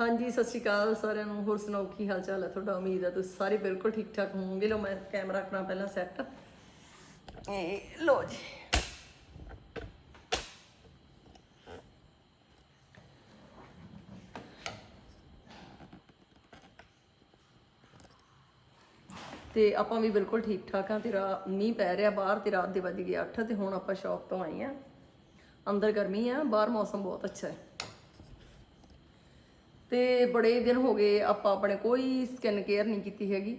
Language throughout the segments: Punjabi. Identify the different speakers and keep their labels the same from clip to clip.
Speaker 1: ਹਾਂਜੀ ਸਤਿ ਸ਼੍ਰੀ ਅਕਾਲ ਸਾਰਿਆਂ ਨੂੰ। ਹੋਰ ਸੁਣਾਓ ਕੀ ਹਾਲ ਚਾਲ ਹੈ? ਤੁਹਾਡਾ ਉਮੀਦ ਹੈ ਤੁਸੀਂ ਸਾਰੇ ਬਿਲਕੁਲ ਠੀਕ ਠਾਕ ਹੋਵੋਗੇ। ਲੋ ਮੈਂ ਕੈਮਰਾ ਰੱਖਣਾ ਪਹਿਲਾਂ ਸੈੱਟ ਇਹ ਲੋ ਜੀ। ਤੇ ਆਪਾਂ ਵੀ ਬਿਲਕੁਲ ਠੀਕ ਠਾਕ ਆ ਤੇਰਾ ਮੀਂਹ ਪੈ ਰਿਹਾ ਬਾਹਰ ਤੇ ਰਾਤ ਦੇ ਵੱਜ ਗਏ 8 ਤੇ ਹੁਣ ਆਪਾਂ ਸ਼ੌਪ ਤੋਂ ਆਏ ਆ ਅੰਦਰ ਗਰਮੀ ਆ ਬਾਹਰ ਮੌਸਮ ਬਹੁਤ ਅੱਛਾ ਹੈ। ਤੇ ਬੜੇ ਦਿਨ ਹੋ ਗਏ ਆਪਾਂ ਆਪਣੇ ਕੋਈ ਸਕਿਨ ਕੇਅਰ ਨਹੀਂ ਕੀਤੀ ਹੈਗੀ।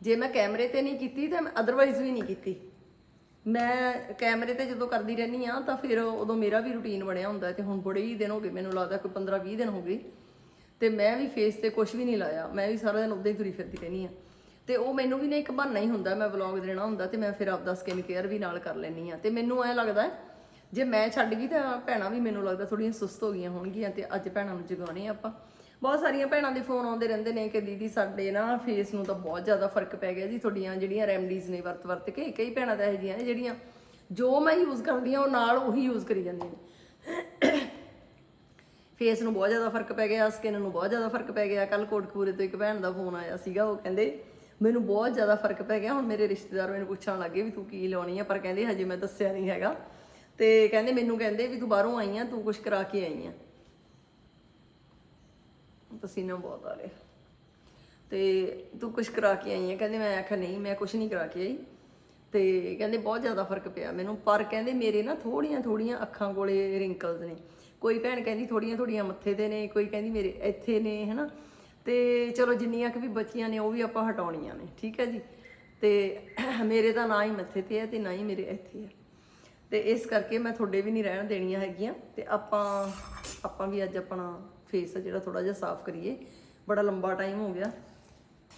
Speaker 1: ਜੇ ਮੈਂ ਕੈਮਰੇ ਤੇ ਨਹੀਂ ਕੀਤੀ ਤਾਂ ਮੈਂ ਅਦਰਵਾਈਜ਼ ਵੀ ਨਹੀਂ ਕੀਤੀ। ਮੈਂ ਕੈਮਰੇ ਤੇ ਜਦੋਂ ਕਰਦੀ ਰਹਿੰਦੀ ਆ ਤਾਂ ਫਿਰ ਉਦੋਂ ਮੇਰਾ ਵੀ ਰੁਟੀਨ ਬਣਿਆ ਹੁੰਦਾ ਤੇ ਹੁਣ ਬੜੇ ਹੀ ਦਿਨ ਹੋ ਗਏ ਮੈਨੂੰ ਲੱਗਦਾ ਕੋਈ 15 20 ਦਿਨ ਹੋ ਗਏ। ਤੇ ਮੈਂ ਵੀ ਫੇਸ ਤੇ ਕੁਝ ਵੀ ਨਹੀਂ ਲਾਇਆ ਮੈਂ ਵੀ ਸਾਰਾ ਦਿਨ ਉਦਾਂ ਹੀ ਤੁਰੀ ਫਿਰਦੀ ਰਹਿੰਦੀ ਆ ਤੇ ਉਹ ਮੈਨੂੰ ਵੀ ਨਾ ਇੱਕ ਬਹਾਨਾ ਹੀ ਹੁੰਦਾ ਮੈਂ ਵਲੌਗ ਦੇਣਾ ਹੁੰਦਾ ਤੇ ਮੈਂ ਫਿਰ ਆਪਦਾ ਸਕਿਨ ਕੇਅਰ ਵੀ ਨਾਲ ਕਰ ਲੈਣੀ ਆ ਤੇ ਮੈਨੂੰ ਐ ਲੱਗਦਾ ਹੈ, ਜੇ ਮੈਂ ਛੱਡ ਗਈ ਤਾਂ ਭੈਣਾਂ ਵੀ ਮੈਨੂੰ ਲੱਗਦਾ ਥੋੜੀਆਂ ਸੁਸਤ ਹੋ ਗਈਆਂ ਹੋਣਗੀਆਂ ਤੇ ਅੱਜ ਭੈਣਾਂ ਨੂੰ ਜਗਾਉਣੇ ਆਪਾਂ। ਬਹੁਤ ਸਾਰੀਆਂ ਭੈਣਾਂ ਦੇ ਫੋਨ ਆਉਂਦੇ ਰਹਿੰਦੇ ਨੇ ਕਿ ਦੀਦੀ ਸਾਡੇ ਨਾ ਫੇਸ ਨੂੰ ਤਾਂ ਬਹੁਤ ਜ਼ਿਆਦਾ ਫ਼ਰਕ ਪੈ ਗਿਆ ਜੀ, ਤੁਹਾਡੀਆਂ ਜਿਹੜੀਆਂ ਰੈਮਡੀਜ਼ ਨੇ ਵਰਤ ਵਰਤ ਕੇ, ਕਈ ਭੈਣਾਂ ਤਾਂ ਇਹੋ ਜਿਹੀਆਂ ਜਿਹੜੀਆਂ ਜੋ ਮੈਂ ਯੂਜ਼ ਕਰਦੀ ਆ ਉਹ ਨਾਲ ਉਹੀ ਯੂਜ਼ ਕਰੀ ਜਾਂਦੀਆਂ ਨੇ। ਫੇਸ ਨੂੰ ਬਹੁਤ ਜ਼ਿਆਦਾ ਫ਼ਰਕ ਪੈ ਗਿਆ ਸਕਿਨ ਨੂੰ ਬਹੁਤ ਜ਼ਿਆਦਾ ਫ਼ਰਕ ਪੈ ਗਿਆ। ਕੱਲ ਕੋਟਕਪੂਰੇ ਤੋਂ ਇੱਕ ਭੈਣ ਦਾ ਫੋਨ ਆਇਆ ਸੀਗਾ, ਉਹ ਕਹਿੰਦੇ, ਮੈਨੂੰ ਬਹੁਤ ਜ਼ਿਆਦਾ ਫ਼ਰਕ ਪੈ ਗਿਆ, ਹੁਣ ਮੇਰੇ ਰਿਸ਼ਤੇਦਾਰ ਮੈਨੂੰ ਪੁੱਛਣ ਲੱਗੇ ਵੀ ਤੂੰ ਕੀ ਲਾਉਣੀ ਆ? ਪਰ ਕਹਿੰਦੇ, ਹਜੇ ਮੈਂ ਦੱਸਿਆ ਨਹੀਂ ਹੈਗਾ। ਤੇ ਕਹਿੰਦੇ ਮੈਨੂੰ ਕਹਿੰਦੇ ਵੀ ਤੂੰ ਬਾਹਰੋਂ ਆਈ ਆ, ਤੂੰ ਕੁਝ ਕਰਾ ਕੇ ਆਈ ਆ। ਪਸੀਨਾ ਬਹੁਤ ਆ ਰਿਹਾ। ਤੇ ਤੂੰ ਕੁਝ ਕਰਾ ਕੇ ਆਈ ਆ। ਕਹਿੰਦੇ ਮੈਂ ਆਖਿਆ, ਨਹੀਂ, ਮੈਂ ਕੁਝ ਨਹੀਂ ਕਰਾ ਕੇ ਆਈ। ਤੇ ਕਹਿੰਦੇ ਬਹੁਤ ਜ਼ਿਆਦਾ ਫ਼ਰਕ ਪਿਆ ਮੈਨੂੰ। ਪਰ ਕਹਿੰਦੇ ਮੇਰੇ ਨਾ ਥੋੜੀਆਂ ਥੋੜੀਆਂ ਅੱਖਾਂ ਕੋਲੇ ਰਿੰਕਲਸ ਨੇ। ਕੋਈ ਭੈਣ ਕਹਿੰਦੀ ਥੋੜੀਆਂ ਥੋੜੀਆਂ ਮੱਥੇ ਤੇ ਨੇ, ਕੋਈ ਕਹਿੰਦੀ ਮੇਰੇ ਇੱਥੇ ਨੇ, ਹਨਾ। ਤੇ ਚਲੋ ਜਿੰਨੀਆਂ ਕਿ ਵੀ ਬੱਚੀਆਂ ਨੇ, ਉਹ ਵੀ ਆਪਾਂ ਹਟਾਉਣੀਆਂ ਨੇ, ਠੀਕ ਹੈ ਜੀ। ਤੇ ਮੇਰੇ ਤਾਂ ਨਾ ਹੀ ਮੱਥੇ ਤੇ ਹੈ ਤੇ ਨਾ ਹੀ ਮੇਰੇ ਇੱਥੇ ਹੈ। ਤੇ ਇਸ ਕਰਕੇ ਮੈਂ ਤੁਹਾਡੇ ਵੀ ਨਹੀਂ ਰਹਿਣ ਦੇਣੀਆਂ ਹੈਗੀਆਂ ਤੇ ਆਪਾਂ ਆਪਾਂ ਵੀ ਅੱਜ ਆਪਣਾ ਫੇਸ ਜਿਹੜਾ ਥੋੜਾ ਜਿਹਾ ਸਾਫ਼ ਕਰੀਏ। ਬੜਾ ਲੰਬਾ ਟਾਈਮ ਹੋ ਗਿਆ।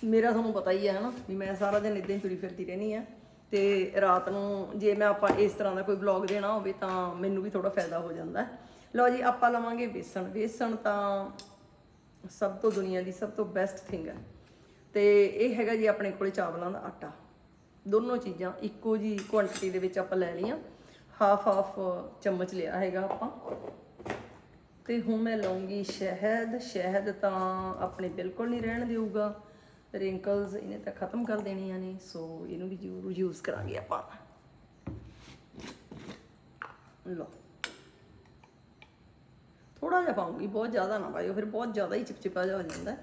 Speaker 1: ਮੇਰਾ ਤੁਹਾਨੂੰ ਪਤਾ ਹੀ ਹੈ ਹਨਾ ਵੀ ਮੈਂ ਸਾਰਾ ਦਿਨ ਇਦਾਂ ਹੀ ਤੁਰੀ ਫਿਰਦੀ ਰਹਿਣੀ ਆ ਤੇ ਰਾਤ ਨੂੰ ਜੇ ਮੈਂ ਆਪਾਂ ਇਸ ਤਰ੍ਹਾਂ ਦਾ ਕੋਈ ਵਲੌਗ ਦੇਣਾ ਹੋਵੇ ਤਾਂ ਮੈਨੂੰ ਵੀ ਥੋੜਾ ਫਾਇਦਾ ਹੋ ਜਾਂਦਾ ਲਓ ਜੀ, ਆਪਾਂ ਲਵਾਂਗੇ ਵੇਸਣ। ਵੇਸਣ ਤਾਂ ਸਭ ਤੋਂ ਦੁਨੀਆ ਦੀ ਸਭ ਤੋਂ ਬੈਸਟ ਥਿੰਗ ਹੈ। ਤੇ ਇਹ ਹੈਗਾ ਜੀ ਆਪਣੇ ਕੋਲੇ ਚਾਵਲਾਂ ਦਾ ਆਟਾ। ਦੋਨੋਂ ਚੀਜ਼ਾਂ ਇੱਕੋ ਜੀ ਕੁਆਂਟੀਟੀ ਦੇ ਵਿੱਚ ਆਪਾਂ ਲੈ ਲਈਆਂ। ਹਾਫ ਹਾਫ ਚਮਚ ਲਿਆ ਹੈਗਾ ਆਪਾਂ। ਤੇ ਹੁਣ ਮੈਂ ਲਵਾਂਗੀ ਸ਼ਹਿਦ। ਸ਼ਹਿਦ ਤਾਂ ਆਪਣੇ ਬਿਲਕੁਲ ਨਹੀਂ ਰਹਿਣ ਦੇਊਗਾ। ਰਿੰਕਲਸ ਇਹਨੇ ਤਾਂ ਖਤਮ ਕਰ ਦੇਣੀਆਂ ਨੇ ਸੋ ਇਹਨੂੰ ਵੀ ਜ਼ਰੂਰ ਯੂਜ਼ ਕਰਾਂਗੇ ਆਪਾਂ। ਲਓ। ਥੋੜਾ ਜਿਹਾ ਪਾਉਂਗੀ, ਬਹੁਤ ਜ਼ਿਆਦਾ ਨਾ ਪਾਇਓ, ਫਿਰ ਬਹੁਤ ਜ਼ਿਆਦਾ ਹੀ ਚਿਪਚਿਪਾ ਜਿਹਾ ਹੋ ਜਾਂਦਾ।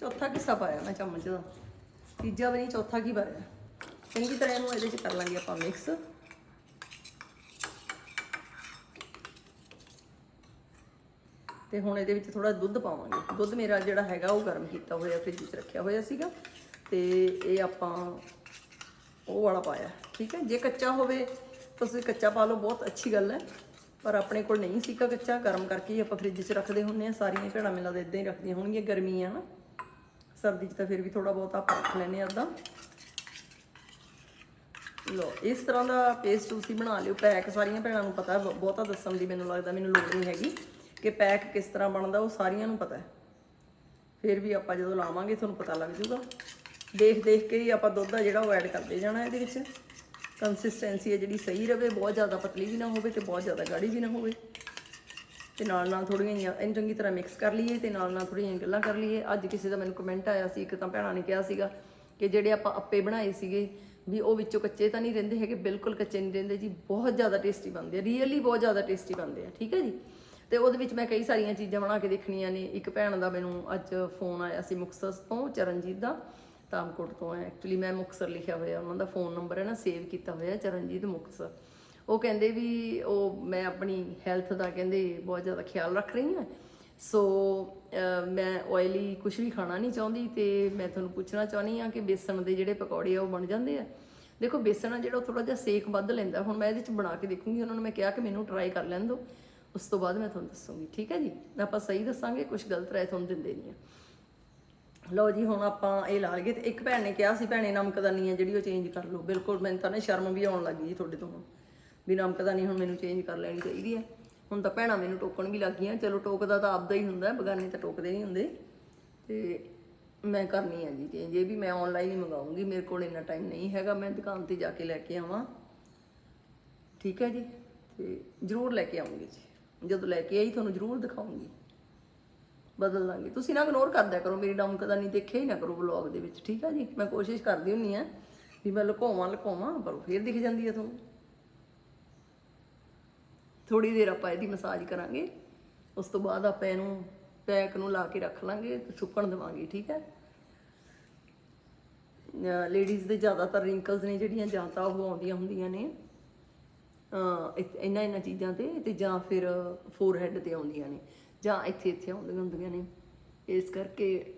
Speaker 1: ਚੌਥਾ ਕਿੱਸਾ ਪਾਇਆ ਮੈਂ ਚਮਚ ਦਾ। ਤੀਜਾ ਵੀ ਨਹੀਂ, ਚੌਥਾ ਕੀ ਪਾਇਆ? ਚੰਗੀ ਤਰ੍ਹਾਂ ਇਹਨੂੰ ਇਹਦੇ ਚ ਕਰ ਲਾਂਗੇ ਆਪਾਂ ਮਿਕਸ ਤੇ ਹੁਣ ਇਹਦੇ ਵਿੱਚ ਥੋੜਾ ਦੁੱਧ ਪਾਵਾਂਗੇ। ਦੁੱਧ ਮੇਰਾ ਜਿਹੜਾ ਹੈਗਾ ਉਹ ਗਰਮ ਕੀਤਾ ਹੋਇਆ ਫ੍ਰਿਜ 'ਚ ਰੱਖਿਆ ਹੋਇਆ ਸੀਗਾ ਤੇ ਇਹ ਆਪਾਂ ਉਹ ਵਾਲਾ ਪਾਇਆ, ਠੀਕ ਹੈ? ਜੇ ਕੱਚਾ ਹੋਵੇ ਤੁਸੀਂ ਕੱਚਾ ਪਾ ਲਓ, ਬਹੁਤ ਅੱਛੀ ਗੱਲ ਹੈ। ਪਰ ਆਪਣੇ ਕੋਲ ਨਹੀਂ ਸੀਗਾ ਕੱਚਾ, ਗਰਮ ਕਰਕੇ ਹੀ ਆਪਾਂ ਫ੍ਰਿਜ 'ਚ ਰੱਖਦੇ ਹੁੰਨੇ ਆ ਸਾਰੀਆਂ ਭੈਣਾਂ ਮੈਨੂੰ ਲੱਗਦਾ ਇਦਾਂ ਹੀ ਰੱਖਦੀਆਂ ਹੋਣਗੀਆਂ ਗਰਮੀ ਆ ਨਾ ਸਰਦੀ 'ਚ ਤਾਂ ਫਿਰ ਵੀ ਥੋੜਾ ਬਹੁਤ ਆਪਾਂ ਰੱਖ ਲੈਨੇ ਆ ਅੱਧਾ। ਲੋ ਇਸ ਤਰ੍ਹਾਂ ਦਾ ਪੇਸਟ ਤੁਸੀਂ ਬਣਾ ਲਿਓ। ਪੈਕ ਸਾਰੀਆਂ ਭੈਣਾਂ ਨੂੰ ਪਤਾ, ਬਹੁਤਾ ਦੱਸਣ ਦੀ ਮੈਨੂੰ ਲੱਗਦਾ, ਮੈਨੂੰ ਲੋੜ ਨਹੀਂ ਹੈਗੀ। ਕਿ ਪੈਕ ਕਿਸ ਤਰ੍ਹਾਂ ਬਣਦਾ ਉਹ ਸਾਰੀਆਂ ਨੂੰ ਪਤਾ ਹੈ। ਫਿਰ ਵੀ ਆਪਾਂ ਜਦੋਂ ਲਾਵਾਂਗੇ ਤੁਹਾਨੂੰ ਪਤਾ ਲੱਗ ਜਾਊਗਾ। ਦੇਖ ਦੇਖ ਕੇ ਹੀ ਆਪਾਂ ਦੁੱਧ ਆ ਜਿਹੜਾ ਉਹ ਐਡ ਕਰਦੇ ਜਾਣਾ ਇਹਦੇ ਵਿੱਚ। ਕੰਸਿਸਟੈਂਸੀ ਹੈ ਜਿਹੜੀ ਸਹੀ ਰਵੇ, ਬਹੁਤ ਜ਼ਿਆਦਾ ਪਤਲੀ ਵੀ ਨਾ ਹੋਵੇ ਤੇ ਬਹੁਤ ਜ਼ਿਆਦਾ ਗਾੜੀ ਵੀ ਨਾ ਹੋਵੇ। ਤੇ ਨਾਲ ਨਾਲ ਥੋੜੀਆਂ ਜਿਹੀਆਂ, ਇਹਨੂੰ ਚੰਗੀ ਤਰ੍ਹਾਂ ਮਿਕਸ ਕਰ ਲਈਏ ਤੇ ਨਾਲ ਨਾਲ ਥੋੜੀਆਂ ਜਿਹੀਆਂ ਗੱਲਾਂ ਕਰ ਲਈਏ। ਅੱਜ ਕਿਸੇ ਦਾ ਮੈਨੂੰ ਕਮੈਂਟ ਆਇਆ ਸੀ, ਇੱਕ ਤਾਂ ਭੈਣਾਂ ਨੇ ਕਿਹਾ ਸੀਗਾ ਕਿ ਜਿਹੜੇ ਆਪਾਂ ਅੱਪੇ ਬਣਾਏ ਸੀਗੇ, ਵੀ ਉਹ ਵਿੱਚੋਂ ਕੱਚੇ ਤਾਂ ਨਹੀਂ ਰਹਿੰਦੇ ਹੈਗੇ, ਬਿਲਕੁਲ ਕੱਚੇ ਨਹੀਂ ਰਹਿੰਦੇ ਜੀ, ਬਹੁਤ ਜ਼ਿਆਦਾ ਟੇਸਟੀ ਬਣਦੇ ਆ ਰੀਅਲੀ ਬਹੁਤ ਜ਼ਿਆਦਾ ਟੇਸਟੀ ਬਣਦੇ ਆ, ਠੀਕ ਹੈ ਜੀ? ਤੇ ਉਹਦੇ ਵਿੱਚ ਮੈਂ ਕਈ ਸਾਰੀਆਂ ਚੀਜ਼ਾਂ ਬਣਾ ਕੇ ਦੇਖਣੀਆਂ ਨੇ। ਇੱਕ ਭੈਣ ਦਾ ਮੈਨੂੰ ਅੱਜ ਫੋਨ ਆਇਆ ਸੀ ਮੁਕਤਸਰ ਤੋਂ, ਚਰਨਜੀਤ ਦਾ। ਤਾਮਕੋਟ ਤੋਂ ਹੈ। ਐਕਚੁਅਲੀ ਮੈਂ ਮੁਕਤਸਰ ਲਿਖਿਆ ਹੋਇਆ, ਉਹਨਾਂ ਦਾ ਫੋਨ ਨੰਬਰ ਹੈ ਨਾ ਸੇਵ ਕੀਤਾ ਹੋਇਆ ਚਰਨਜੀਤ ਮੁਕਤਸਰ। ਉਹ ਕਹਿੰਦੇ ਵੀ ਉਹ ਮੈਂ ਆਪਣੀ ਹੈਲਥ ਦਾ ਕਹਿੰਦੇ ਬਹੁਤ ਜ਼ਿਆਦਾ ਖਿਆਲ ਰੱਖ ਰਹੀ ਹਾਂ। ਸੋ ਮੈਂ ਆਇਲੀ ਕੁਝ ਵੀ ਖਾਣਾ ਨਹੀਂ ਚਾਹੁੰਦੀ ਤੇ ਮੈਂ ਤੁਹਾਨੂੰ ਪੁੱਛਣਾ ਚਾਹੁੰਦੀ ਆ ਕਿ ਬੇਸਣ ਦੇ ਜਿਹੜੇ ਪਕੌੜੇ ਆ ਉਹ ਬਣ ਜਾਂਦੇ ਆ? ਦੇਖੋ, ਬੇਸਣ ਆ ਜਿਹੜਾ ਉਹ ਥੋੜਾ ਜਿਹਾ ਸੇਕ ਵੱਧ ਲੈਂਦਾ। ਹੁਣ ਮੈਂ ਇਹਦੇ ਚ ਬਣਾ ਕੇ ਦੇਖੂੰਗੀ, ਉਹਨਾਂ ਨੂੰ ਮੈਂ ਕਿਹਾ ਕਿ ਮੈਨੂੰ ਟਰਾਈ ਕਰ ਲੈਣ ਦਿਓ। ਉਸ ਤੋਂ ਬਾਅਦ ਮੈਂ ਤੁਹਾਨੂੰ ਦੱਸੂੰਗੀ, ਠੀਕ ਹੈ ਜੀ? ਆਪਾਂ ਸਹੀ ਦੱਸਾਂਗੇ ਕੁਝ ਗਲਤ ਰਾਏ ਤੁਹਾਨੂੰ ਦਿੰਦੇ ਨਹੀਂ ਆ। ਲਓ ਜੀ, ਹੁਣ ਆਪਾਂ ਇਹ ਲਾ ਲਈਏ ਤੇ ਇੱਕ ਭੈਣ ਨੇ ਕਿਹਾ ਸੀ, ਭੈਣੇ ਨਮਕਦਾਨੀ ਆ, ਜਿਹੜੀ ਉਹ ਚੇਂਜ ਕਰ ਲਓ। ਬਿਲਕੁਲ, ਮੈਨੂੰ ਤਾਂ ਨਾ ਸ਼ਰਮ ਵੀ ਆਉਣ ਲੱਗੀ ਜੀ ਤੁਹਾਡੇ ਤੋਂ ਵੀ ਨਮਕਦਾਨੀ ਹੁਣ ਮੈਨੂੰ ਚੇਂਜ ਕਰ ਲੈਣੀ ਚਾਹੀਦੀ ਹੈ ਹੁਣ ਤਾਂ ਭੈਣਾਂ ਮੈਨੂੰ ਟੋਕਣ ਵੀ ਲੱਗ ਗਈਆਂ। ਚਲੋ, ਟੋਕਦਾ ਤਾਂ ਆਪਦਾ ਹੀ ਹੁੰਦਾ, ਬਗਾਨੇ ਤਾਂ ਟੋਕਦੇ ਨਹੀਂ ਹੁੰਦੇ। ਤੇ ਮੈਂ ਕਰਨੀ ਆ ਜੀ ਚੇਂਜ ਇਹ ਵੀ ਮੈਂ ਆਨਲਾਈਨ ਹੀ ਮੰਗਾਉਂਗੀ, ਮੇਰੇ ਕੋਲ ਇੰਨਾ ਟਾਈਮ ਨਹੀਂ ਹੈਗਾ। ਮੈਂ ਦੁਕਾਨ ਤੇ ਜਾ ਕੇ ਲੈ ਕੇ ਆਵਾਂ। ਠੀਕ ਹੈ ਜੀ? ਤੇ ਜ਼ਰੂਰ ਲੈ ਕੇ ਆਉਂਗੀ ਜੀ। ਜਦੋਂ ਲੈ ਕੇ ਆਈ, ਤੁਹਾਨੂੰ ਜ਼ਰੂਰ ਦਿਖਾਉਂਗੀ। ਬਦਲ ਦਾਂਗੇ। ਤੁਸੀਂ ਨਾ ਇਗਨੋਰ ਕਰਦਿਆ ਕਰੋ, ਮੇਰੀ ਡਮ ਕਦਾ ਨਹੀਂ ਦੇਖਿਆ ਹੀ ਨਾ ਕਰੋ ਵਲੌਗ ਦੇ ਵਿੱਚ, ਠੀਕ ਆ ਜੀ? ਮੈਂ ਕੋਸ਼ਿਸ਼ ਕਰਦੀ ਹੁੰਨੀ ਆ ਵੀ ਮੈਂ ਲੁਕਾਵਾਂ ਲੁਕਾਵਾਂ, ਪਰ ਉਹ ਫੇਰ ਦਿਖ ਜਾਂਦੀ ਹੈ ਤੁਹਾਨੂੰ। ਥੋੜੀ ਦੇਰ ਆਪਾਂ ਇਹਦੀ ਮਸਾਜ ਕਰਾਂਗੇ। ਉਸ ਤੋਂ ਬਾਅਦ ਆਪਾਂ ਇਹਨੂੰ ਪੈਕ ਨੂੰ ਲਾ ਕੇ ਰੱਖ ਲਾਂਗੇ ਤੇ ਸੁੱਕਣ ਦੇਵਾਂਗੇ, ਠੀਕ ਹੈ ਲੇਡੀਜ਼ ਦੇ ਜ਼ਿਆਦਾਤਰ ਰਿੰਕਲਸ ਨੇ ਜਿਹੜੀਆਂ, ਜਾਂ ਤਾਂ ਉਹ ਆਉਂਦੀਆਂ ਹੁੰਦੀਆਂ ਨੇ। ਇਹਨਾਂ ਇਹਨਾਂ ਚੀਜ਼ਾਂ ਤੇ ਤੇ ਜਾਂ ਫਿਰ ਫੋਰਹੈਡ ਤੇ ਆਉਂਦੀਆਂ ਨੇ, ਜਾਂ ਇੱਥੇ ਇੱਥੇ ਆਉਂਦੀਆਂ ਹੁੰਦੀਆਂ ਨੇ। ਇਸ ਕਰਕੇ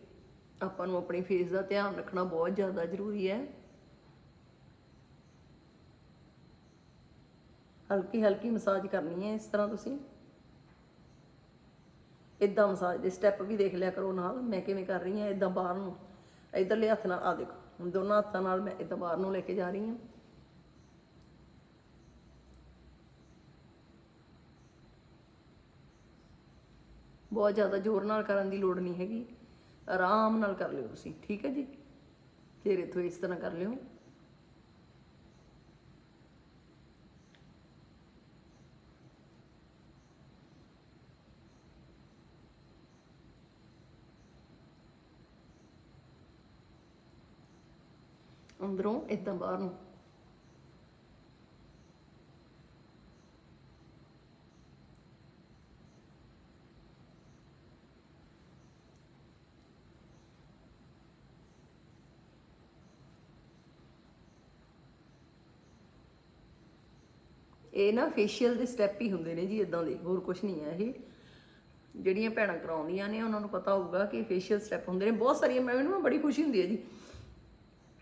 Speaker 1: ਆਪਾਂ ਨੂੰ ਆਪਣੇ ਫੇਸ ਦਾ ਧਿਆਨ ਰੱਖਣਾ ਬਹੁਤ ਜ਼ਿਆਦਾ ਜ਼ਰੂਰੀ ਹੈ। ਹਲਕੀ ਹਲਕੀ ਮਸਾਜ ਕਰਨੀ ਹੈ ਇਸ ਤਰ੍ਹਾਂ ਤੁਸੀਂ। ਇਦਾਂ ਮਸਾਜ ਦੇ ਸਟੈਪ ਵੀ ਦੇਖ ਲਿਆ ਕਰੋ ਨਾਲ, ਮੈਂ ਕਿਵੇਂ ਕਰ ਰਹੀ ਹਾਂ ਇਦਾਂ ਬਾਹਰ ਨੂੰ, ਇਧਰਲੇ ਹੱਥ ਨਾਲ ਆ ਦੇਖੋ, ਹੁਣ ਦੋਨਾਂ ਹੱਥਾਂ ਨਾਲ ਮੈਂ ਇਦਾਂ ਬਾਹਰ ਨੂੰ ਲੈ ਕੇ ਜਾ ਰਹੀ ਹਾਂ। ਬਹੁਤ ਜ਼ਿਆਦਾ ਜ਼ੋਰ ਨਾਲ ਕਰਨ ਦੀ ਲੋੜ ਨਹੀਂ ਹੈਗੀ। ਆਰਾਮ ਨਾਲ ਕਰ ਲਿਓ ਤੁਸੀਂ, ਠੀਕ ਹੈ ਜੀ? ਫਿਰ ਇਥੋਂ ਇਸ ਤਰ੍ਹਾਂ ਕਰ ਲਿਓ। ਅੰਦਰੋਂ ਇਦਾਂ ਬਾਹਰ ਨੂੰ ਇਹ ਨਾ ਫੇਸ਼ੀਅਲ ਦੇ ਸਟੈਪ ਹੀ ਹੁੰਦੇ ਨੇ ਜੀ ਇਦਾਂ ਦੇ, ਹੋਰ ਕੁਝ ਨਹੀਂ ਹੈ ਇਹ। ਜਿਹੜੀਆਂ ਭੈਣਾਂ ਕਰਾਉਂਦੀਆਂ ਨੇ, ਉਹਨਾਂ ਨੂੰ ਪਤਾ ਹੋਊਗਾ ਕਿ ਫੇਸ਼ੀਅਲ ਸਟੈਪ ਹੁੰਦੇ ਨੇ। ਬਹੁਤ ਸਾਰੀਆਂ ਮੈਨੂੰ ਨਾ ਬੜੀ ਖੁਸ਼ੀ ਹੁੰਦੀ ਹੈ ਜੀ।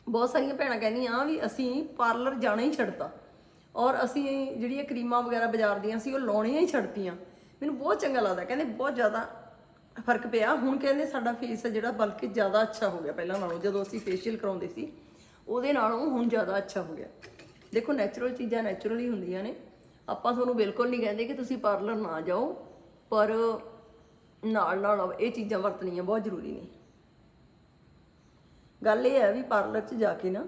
Speaker 1: ਬਹੁਤ ਸਾਰੀਆਂ ਭੈਣਾਂ ਕਹਿੰਦੀਆਂ ਵੀ ਅਸੀਂ ਪਾਰਲਰ ਜਾਣਾ ਹੀ ਛੱਡਤਾ। ਔਰ ਅਸੀਂ ਜਿਹੜੀਆਂ ਕਰੀਮਾਂ ਵਗੈਰਾ ਬਾਜ਼ਾਰ ਦੀਆਂ ਸੀ, ਉਹ ਲਾਉਣੀਆਂ ਹੀ ਛੱਡਤੀਆਂ। ਮੈਨੂੰ ਬਹੁਤ ਚੰਗਾ ਲੱਗਦਾ, ਕਹਿੰਦੇ ਬਹੁਤ ਜ਼ਿਆਦਾ ਫ਼ਰਕ ਪਿਆ। ਹੁਣ ਕਹਿੰਦੇ ਸਾਡਾ ਫੇਸ ਜਿਹੜਾ, ਬਲਕਿ ਜ਼ਿਆਦਾ ਅੱਛਾ ਹੋ ਗਿਆ। ਪਹਿਲਾਂ ਨਾਲੋਂ ਜਦੋਂ ਅਸੀਂ ਫੇਸ਼ੀਅਲ ਕਰਾਉਂਦੇ ਸੀ, ਉਹਦੇ ਨਾਲੋਂ ਹੁਣ ਜ਼ਿਆਦਾ ਅੱਛਾ ਹੋ ਗਿਆ। ਦੇਖੋ ਨੈਚੁਰਲ ਚੀਜ਼ਾਂ ਨੈਚੁਰਲ ਹੀ ਹੁੰਦੀਆਂ ਨੇ। ਆਪਾਂ ਤੁਹਾਨੂੰ ਬਿਲਕੁਲ ਨਹੀਂ ਕਹਿੰਦੇ ਕਿ ਤੁਸੀਂ ਪਾਰਲਰ ਨਾ ਜਾਓ, ਪਰ ਨਾਲ ਨਾਲ ਇਹ ਚੀਜ਼ਾਂ ਵਰਤਣੀਆਂ ਬਹੁਤ ਜ਼ਰੂਰੀ ਨੇ। ਗੱਲ ਇਹ ਹੈ ਵੀ ਪਾਰਲਰ 'ਚ ਜਾ ਕੇ ਨਾ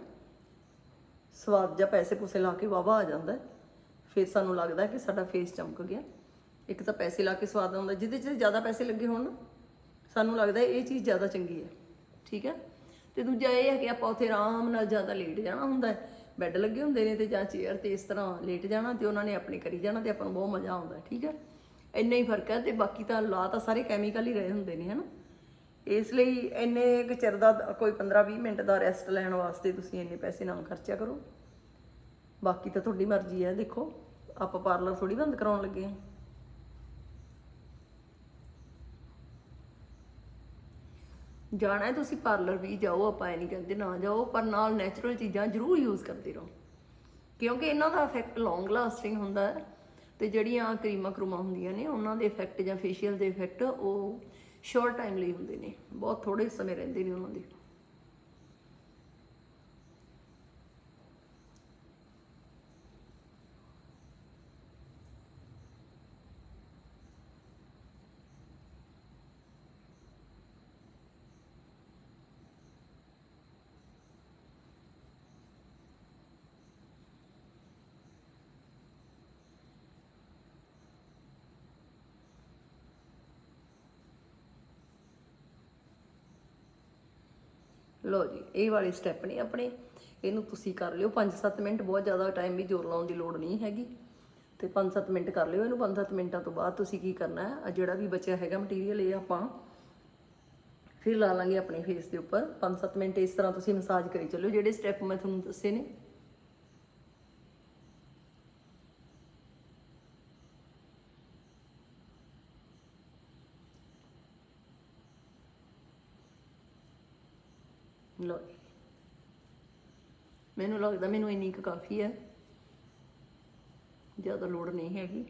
Speaker 1: ਸਵਾਦ ਜਾਂ ਪੈਸੇ ਪੂਸੇ ਲਾ ਕੇ ਵਾਵਾ ਆ ਜਾਂਦਾ ਫਿਰ ਸਾਨੂੰ ਲੱਗਦਾ ਕਿ ਸਾਡਾ ਫੇਸ ਚਮਕ ਗਿਆ। ਇੱਕ ਤਾਂ ਪੈਸੇ ਲਾ ਕੇ ਸਵਾਦ ਆਉਂਦਾ, ਜਿਹਦੇ 'ਚ ਜ਼ਿਆਦਾ ਪੈਸੇ ਲੱਗੇ ਹੋਣ ਨਾ, ਸਾਨੂੰ ਲੱਗਦਾ ਇਹ ਚੀਜ਼ ਜ਼ਿਆਦਾ ਚੰਗੀ ਹੈ। ਠੀਕ ਹੈ? ਤੇ ਦੂਜਾ ਇਹ ਹੈ ਕਿ ਆਪਾਂ ਉੱਥੇ ਆਰਾਮ ਨਾਲ ਜ਼ਿਆਦਾ ਲੇਟ ਜਾਣਾ ਹੁੰਦਾ ਹੈ। ਬੈੱਡ ਲੱਗੇ ਹੁੰਦੇ ਨੇ ਤੇ ਜਾਂ ਚੇਅਰ ਤੇ ਇਸ ਤਰ੍ਹਾਂ ਲੇਟ ਜਾਣਾ ਤੇ ਉਹਨਾਂ ਨੇ ਆਪਣੇ ਕਰੀ ਜਾਣਾ ਤੇ ਆਪਾਂ ਨੂੰ ਬਹੁਤ ਮਜ਼ਾ ਆਉਂਦਾ, ਠੀਕ ਹੈ? ਇੰਨਾ ਹੀ ਫ਼ਰਕ ਹੈ ਤੇ ਬਾਕੀ ਤਾਂ ਲਾ ਤਾਂ ਸਾਰੇ ਕੈਮੀਕਲ ਹੀ ਰਹੇ ਹੁੰਦੇ ਨੇ, ਹਨਾ? ਇਸ ਲਈ ਇੰਨੇ ਕੁ ਚਿਰ ਦਾ ਕੋਈ 15-20 ਮਿੰਟ ਦਾ ਰੈਸਟ ਲੈਣ ਵਾਸਤੇ ਤੁਸੀਂ ਇੰਨੇ ਪੈਸੇ ਨਾ ਖਰਚਿਆ ਕਰੋ। ਬਾਕੀ ਤਾਂ ਤੁਹਾਡੀ ਮਰਜ਼ੀ ਹੈ, ਦੇਖੋ, ਆਪਾਂ ਪਾਰਲਰ ਥੋੜੀ ਬੰਦ ਕਰਾਉਣ ਲੱਗੇ ਹਾਂ। ਜਾਣਾ ਹੈ, ਤੁਸੀਂ ਪਾਰਲਰ ਵੀ ਜਾਓ, ਆਪਾਂ ਇਹ ਨਹੀਂ ਕਹਿੰਦੇ ਨਾ ਜਾਓ, ਪਰ ਨਾਲ ਨੈਚੁਰਲ ਚੀਜ਼ਾਂ ਜ਼ਰੂਰ ਯੂਜ਼ ਕਰਦੇ ਰਹੋ। ਕਿਉਂਕਿ ਇਹਨਾਂ ਦਾ ਇਫੈਕਟ ਲੌਂਗ ਲਾਸਟਿੰਗ ਹੁੰਦਾ ਹੈ ਤੇ ਜਿਹੜੀਆਂ ਕਰੀਮਾਂ ਕਰੂਮਾਂ ਹੁੰਦੀਆਂ ਨੇ, ਉਹਨਾਂ ਦੇ ਇਫੈਕਟ ਜਾਂ ਫੇਸ਼ੀਅਲ ਦੇ ਇਫੈਕਟ ਉਹ ਸ਼ੋਰਟ ਟਾਈਮ ਲਈ ਹੁੰਦੇ ਨੇ, ਬਹੁਤ ਥੋੜੇ ਸਮੇਂ ਰਹਿੰਦੇ ਨੇ ਉਹਨਾਂ ਦੇ। ਲੋ ਜੀ, ਇਹ ਵਾਲੇ ਸਟੈਪ ਨੇ ਆਪਣੇ। ਇਹਨੂੰ ਤੁਸੀਂ ਕਰ ਲਿਓ। 5-7 ਮਿੰਟ ਬਹੁਤ ਜ਼ਿਆਦਾ ਟਾਈਮ ਵੀ ਜ਼ੋਰ ਲਾਉਣ ਦੀ ਲੋੜ ਨਹੀਂ ਹੈਗੀ। ਤੇ 5-7 ਮਿੰਟ ਕਰ ਲਿਓ ਇਹਨੂੰ। 5-7 ਮਿੰਟਾਂ ਤੋਂ ਬਾਅਦ ਤੁਸੀਂ ਕੀ ਕਰਨਾ ਹੈ? ਜਿਹੜਾ ਵੀ ਬਚਿਆ ਹੈਗਾ ਮਟੀਰੀਅਲ ਇਹ ਆਪਾਂ ਫਿਰ ਲਾ ਲਾਂਗੇ ਆਪਣੇ ਫੇਸ ਦੇ ਉੱਪਰ। 5-7 ਮਿੰਟ ਇਸ ਤਰ੍ਹਾਂ ਤੁਸੀਂ ਮਸਾਜ ਕਰੀ ਚੱਲਿਓ ਜਿਹੜੇ ਸਟੈਪ ਮੈਂ ਤੁਹਾਨੂੰ ਦੱਸੇ ਨੇ। ਲੋ ਮੈਨੂੰ ਲੱਗਦਾ ਮੈਨੂੰ ਇੰਨੀ ਕੁ ਕਾਫੀ ਹੈ। ਜ਼ਿਆਦਾ ਲੋੜ ਨਹੀਂ ਹੈਗੀ।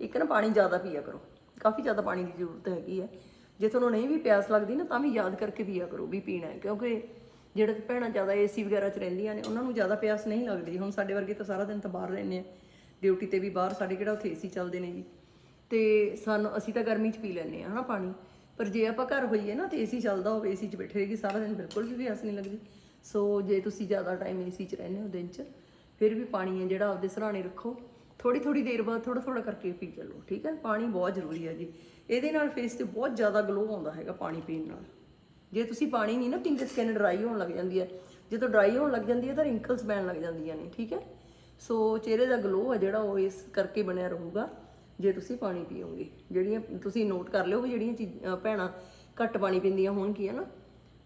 Speaker 1: ਇੱਕ ਨਾ ਪਾਣੀ ਜ਼ਿਆਦਾ ਪੀਆ ਕਰੋ। ਕਾਫੀ ਜ਼ਿਆਦਾ ਪਾਣੀ ਦੀ ਜ਼ਰੂਰਤ ਹੈਗੀ ਹੈ। ਜੇ ਤੁਹਾਨੂੰ ਨਹੀਂ ਵੀ ਪਿਆਸ ਲੱਗਦੀ ਨਾ, ਤਾਂ ਵੀ ਯਾਦ ਕਰਕੇ ਪੀਆ ਕਰੋ ਵੀ ਪੀਣਾ ਹੈ। ਕਿਉਂਕਿ ਜਿਹੜੇ ਭੈਣਾਂ ਜ਼ਿਆਦਾ ਏਸੀ ਵਗੈਰਾ 'ਚ ਰਹਿੰਦੀਆਂ ਨੇ, ਉਹਨਾਂ ਨੂੰ ਜ਼ਿਆਦਾ ਪਿਆਸ ਨਹੀਂ ਲੱਗਦੀ। ਹੁਣ ਸਾਡੇ ਵਰਗੇ ਤਾਂ ਸਾਰਾ ਦਿਨ ਤਾਂ ਬਾਹਰ ਰਹਿੰਦੇ ਆ। ਡਿਊਟੀ ਤੇ ਵੀ ਬਾਹਰ, ਸਾਡੇ ਕਿਹੜਾ ਉੱਥੇ ਏਸੀ ਚੱਲਦੇ ਨੇ ਜੀ। ਤੇ ਸਾਨੂੰ, ਅਸੀਂ ਤਾਂ ਗਰਮੀ 'ਚ ਪੀ ਲੈਂਦੇ ਆ ਹਨਾ ਪਾਣੀ? ਪਰ ਜੇ ਆਪਾਂ ਘਰ ਹੋਈਏ ਨਾ ਤੇ ਏਸੀ ਚੱਲਦਾ ਹੋਵੇ, ਏਸੀ 'ਚ ਬੈਠੇ ਰਹੇਗੀ ਸਾਰਾ ਦਿਨ ਬਿਲਕੁਲ ਵੀ ਪਿਆਸ ਨਹੀਂ ਲੱਗਦੀ। ਸੋ ਜੇ ਤੁਸੀਂ ਜ਼ਿਆਦਾ ਟਾਈਮ ਏਸੀ 'ਚ ਰਹਿੰਦੇ ਹੋ ਦਿਨ 'ਚ, ਫਿਰ ਵੀ ਪਾਣੀ ਹੈ ਜਿਹੜਾ ਆਪਦੇ ਸਰਾਣੇ ਰੱਖੋ। ਥੋੜੀ ਥੋੜੀ ਦੇਰ ਬਾਅਦ ਥੋੜਾ ਥੋੜਾ ਕਰਕੇ ਪੀ ਚੱਲੋ, ਠੀਕ ਹੈ? ਪਾਣੀ ਬਹੁਤ ਜ਼ਰੂਰੀ ਹੈ ਜੀ। ਇਹਦੇ ਨਾਲ ਫੇਸ ਤੇ ਬਹੁਤ ਜ਼ਿਆਦਾ ਗਲੋ ਆਉਂਦਾ ਹੈਗਾ ਪਾਣੀ ਪੀਣ ਨਾਲ। ਜੇ ਤੁਸੀਂ ਪਾਣੀ ਨਹੀਂ ਨਾ ਪੀਂਦੇ ਸਕਿਨ ਡਰਾਈ ਹੋਣ ਲੱਗ ਜਾਂਦੀ ਹੈ। ਜਦੋਂ ਡਰਾਈ ਹੋਣ ਲੱਗ ਜਾਂਦੀ ਹੈ, ਤਾਂ ਰਿੰਕਲਸ ਪੈਣ ਲੱਗ ਜਾਂਦੀਆਂ ਨੇ, ਠੀਕ ਹੈ? ਸੋ ਚਿਹਰੇ ਦਾ ਗਲੋ ਹੈ ਜਿਹੜਾ ਉਹ ਇਸ ਕਰਕੇ ਬਣਿਆ ਰਹੂਗਾ। ਜੇ ਤੁਸੀਂ ਪਾਣੀ ਪੀਓਗੇ, ਜਿਹੜੀਆਂ ਤੁਸੀਂ ਨੋਟ ਕਰ ਲਿਓ ਵੀ ਜਿਹੜੀਆਂ ਚੀਜ਼ਾਂ ਭੈਣਾਂ ਘੱਟ ਪਾਣੀ ਪੀਂਦੀਆਂ ਹੋਣਗੀਆਂ ਨਾ,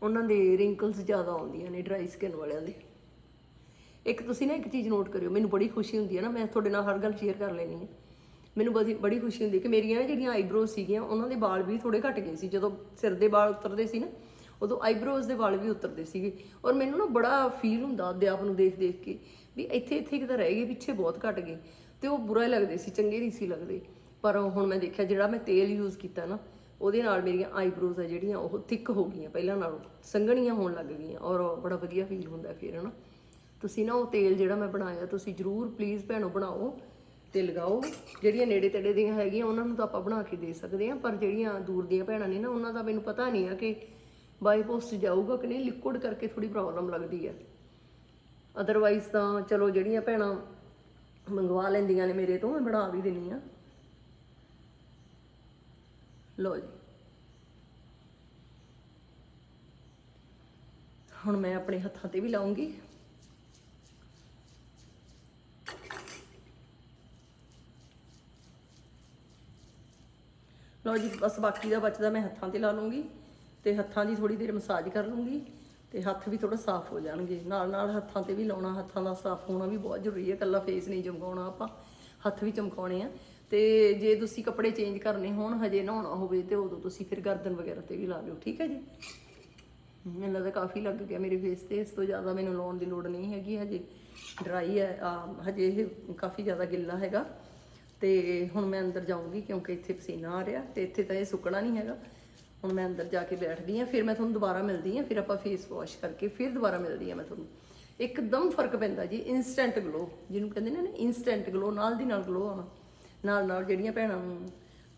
Speaker 1: ਉਹਨਾਂ ਦੇ ਰਿੰਕਲਸ ਜ਼ਿਆਦਾ ਆਉਂਦੀਆਂ ਨੇ ਡਰਾਈ ਸਕਿਨ ਵਾਲਿਆਂ ਦੇ। ਇੱਕ ਤੁਸੀਂ ਨਾ ਇੱਕ ਚੀਜ਼ ਨੋਟ ਕਰਿਓ, ਮੈਨੂੰ ਬੜੀ ਖੁਸ਼ੀ ਹੁੰਦੀ ਹੈ ਨਾ, ਮੈਂ ਤੁਹਾਡੇ ਨਾਲ ਹਰ ਗੱਲ ਸ਼ੇਅਰ ਕਰ ਲੈਣੀ ਹੈ। ਮੈਨੂੰ ਬੜੀ ਬੜੀ ਖੁਸ਼ੀ ਹੁੰਦੀ ਕਿ ਮੇਰੀਆਂ ਨਾ ਜਿਹੜੀਆਂ ਆਈਬ੍ਰੋਜ਼ ਸੀਗੀਆਂ, ਉਹਨਾਂ ਦੇ ਵਾਲ ਵੀ ਥੋੜੇ ਘਟ ਗਏ ਸੀ। ਜਦੋਂ ਸਿਰ ਦੇ ਵਾਲ ਉਤਰਦੇ ਸੀ ਨਾ, ਉਦੋਂ ਆਈਬ੍ਰੋਜ਼ ਦੇ ਵਾਲ ਵੀ ਉਤਰਦੇ ਸੀਗੇ। ਔਰ ਮੈਨੂੰ ਨਾ ਬੜਾ ਫੀਲ ਹੁੰਦਾ ਆਪਦੇ ਆਪ ਨੂੰ ਦੇਖ ਦੇਖ ਕੇ, ਵੀ ਇੱਥੇ ਇੱਥੇ ਕਿਤੇ ਰਹਿ ਗਏ, ਪਿੱਛੇ ਬਹੁਤ ਘਟ ਗਏ। ਤੇ ਉਹ ਬੁਰਾ ਹੀ ਲੱਗਦੇ ਸੀ, ਚੰਗੇ ਨਹੀਂ ਸੀ ਲੱਗਦੇ। ਪਰ ਹੁਣ ਮੈਂ ਦੇਖਿਆ, ਜਿਹੜਾ ਮੈਂ ਤੇਲ ਯੂਜ਼ ਕੀਤਾ ਨਾ, ਉਹਦੇ ਨਾਲ ਮੇਰੀਆਂ ਆਈਬ੍ਰੋਜ਼ ਆ ਜਿਹੜੀਆਂ, ਉਹ ਥਿੱਕ ਹੋ ਗਈਆਂ ਪਹਿਲਾਂ ਨਾਲੋਂ। ਸੰਘਣੀਆਂ ਹੋਣ ਲੱਗ ਗਈਆਂ ਔਰ ਬੜਾ ਵਧੀਆ ਫੀਲ ਹੁੰਦਾ ਫਿਰ, ਹਨਾ। ਤੁਸੀਂ ਨਾ ਉਹ ਤੇਲ ਜਿਹੜਾ ਮੈਂ ਬਣਾਇਆ, ਤੁਸੀਂ ਜਰੂਰ ਪਲੀਜ਼ ਭੈਣੋ ਬਣਾਓ ਤੇ ਲਗਾਓ। ਜਿਹੜੀਆਂ ਨੇੜੇ ਤੇੜੇ ਦੀਆਂ ਹੈਗੀਆਂ, ਉਹਨਾਂ ਨੂੰ ਤਾਂ ਆਪਾਂ ਬਣਾ ਕੇ ਦੇ ਸਕਦੇ ਹਾਂ, ਪਰ ਜਿਹੜੀਆਂ ਦੂਰ ਦੀਆਂ ਭੈਣਾਂ ਨੇ ਨਾ, ਉਹਨਾਂ ਦਾ ਮੈਨੂੰ ਪਤਾ ਨਹੀਂ ਆ ਕਿ ਬਾਈ ਪੋਸਟ ਜਾਊਗਾ ਕਿ ਨਹੀਂ ਲਿਕੁਇਡ ਕਰਕੇ ਥੋੜੀ ਪ੍ਰੋਬਲਮ ਲੱਗਦੀ ਹੈ ਅਦਰਵਾਈਜ਼ ਤਾਂ ਚਲੋ, ਜਿਹੜੀਆਂ ਭੈਣਾਂ ਮੰਗਵਾ ਲੈਂਦੀਆਂ ਨੇ ਮੇਰੇ ਤੋਂ, ਮੈਂ ਬਣਾ ਵੀ ਦਿੰਨੀ ਆ ਲੋ ਜੀ। ਹੁਣ ਮੈਂ ਆਪਣੇ ਹੱਥਾਂ ਤੇ ਵੀ ਲਾਉਂਗੀ। ਲਓ ਜੀ, ਬਸ ਬਾਕੀ ਦਾ ਬਚਦਾ ਮੈਂ ਹੱਥਾਂ ਤੇ ਲਾ ਲੂੰਗੀ ਤੇ ਹੱਥਾਂ ਦੀ ਥੋੜੀ ਦੇਰ ਮਸਾਜ ਕਰ ਲੂੰਗੀ। ਤੇ ਹੱਥ ਵੀ ਥੋੜਾ ਸਾਫ਼ ਹੋ ਜਾਣਗੇ। ਨਾਲ ਨਾਲ ਹੱਥਾਂ ਤੇ ਵੀ ਲਾਉਣਾ ਹੱਥਾਂ ਦਾ ਸਾਫ਼ ਹੋਣਾ ਵੀ ਬਹੁਤ ਜ਼ਰੂਰੀ ਹੈ। ਇਕੱਲਾ ਫੇਸ ਨਹੀਂ ਚਮਕਾਉਣਾ ਆਪਾਂ। ਹੱਥ ਵੀ ਚਮਕਾਉਣੇ ਆ। ਤੇ ਜੇ ਤੁਸੀਂ ਕੱਪੜੇ ਚੇਂਜ ਕਰਨੇ ਹੋਣ ਹਜੇ ਨਹਾਉਣਾ ਹੋਵੇ ਤੇ ਉਦੋਂ ਤੁਸੀਂ ਫਿਰ ਗਰਦਨ ਵਗੈਰਾ ਤੇ ਵੀ ਲਾ ਲਿਓ ਠੀਕ ਹੈ ਜੀ? ਮੈਨੂੰ ਲੱਗਦਾ ਕਾਫੀ ਲੱਗ ਗਿਆ ਮੇਰੇ ਫੇਸ ਤੇ। ਇਸ ਤੋਂ ਜ਼ਿਆਦਾ ਮੈਨੂੰ ਲਾਉਣ ਦੀ ਲੋੜ ਨਹੀਂ ਹੈਗੀ ਹਜੇ। ਡਰਾਈ ਹੈ ਆ, ਹਜੇ ਇਹ ਕਾਫੀ ਜ਼ਿਆਦਾ ਗਿੱਲਾ ਹੈਗਾ। ਤੇ ਹੁਣ ਮੈਂ ਅੰਦਰ ਜਾਊਂਗੀ ਕਿਉਂਕਿ ਇੱਥੇ ਪਸੀਨਾ ਆ ਰਿਹਾ ਤੇ ਇੱਥੇ ਤਾਂ ਇਹ ਸੁੱਕਣਾ ਨਹੀਂ ਹੈਗਾ। ਹੁਣ ਮੈਂ ਅੰਦਰ ਜਾ ਕੇ ਬੈਠਦੀ ਆ ਫਿਰ ਮੈਂ ਤੁਹਾਨੂੰ ਦੁਬਾਰਾ ਮਿਲਦੀ ਆ ਫਿਰ ਆਪਾਂ ਫੇਸ ਵਾਸ਼ ਕਰਕੇ ਫਿਰ ਦੁਬਾਰਾ ਮਿਲਦੀ ਆ ਮੈਂ ਤੁਹਾਨੂੰ। ਇੱਕਦਮ ਫ਼ਰਕ ਪੈਂਦਾ ਜੀ ਇਨਸਟੈਂਟ ਗਲੋ ਜਿਹਨੂੰ ਕਹਿੰਦੇ ਨੇ ਨਾ ਇਨਸਟੈਂਟ ਗਲੋ ਨਾਲ ਦੀ ਨਾਲ ਗਲੋ ਆਉਣਾ। ਨਾਲ ਨਾਲ ਜਿਹੜੀਆਂ ਭੈਣਾਂ ਨੂੰ